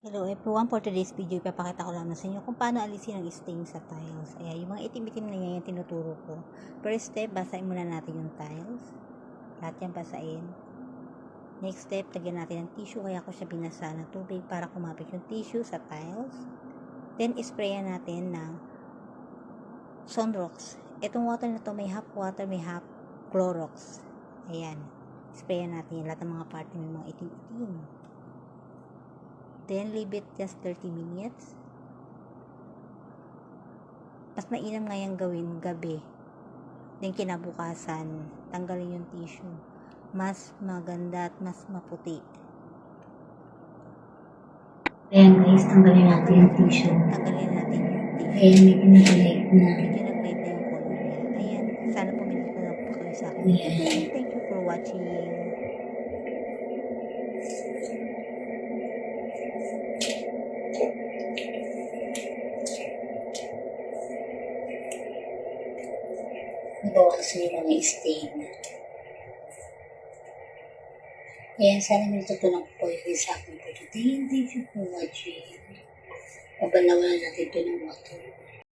Hello everyone, for today's video, ipapakita ko lamang sa inyo kung paano alisin ang stain sa tiles. Ayan, yung mga itim-itim na yan, yung tinuturo ko. First step, basahin muna natin yung tiles. Lahat yan basahin. Next step, tagyan natin ng tissue, kaya ko siya binasa ng tubig para kumapit yung tissue sa tiles. Then, sprayan natin ng Sunrox. Itong water na to, may half water, may half Clorox. Ayan. Sprayan natin yung lahat ng mga part ng mga itim-itim. Then, leave it just 30 minutes. Mas mainam nga yung gawin gabi. Then, kinabukasan, tanggalin yung tissue. Mas maganda at mas maputi. Ayan guys, tanggalin natin yung tissue. Tanggalin natin yung tissue. Ayan, medyo nag-light na. Medyo nag-light na yung color. Ayan, sana pumilit ko na po kayo sa akin. Okay, thank you for watching. Nabawasan yung mga stain. Ayan, sana may ko po yung sa akin po. Thank you for watching. Pabalawan natin ito ng water.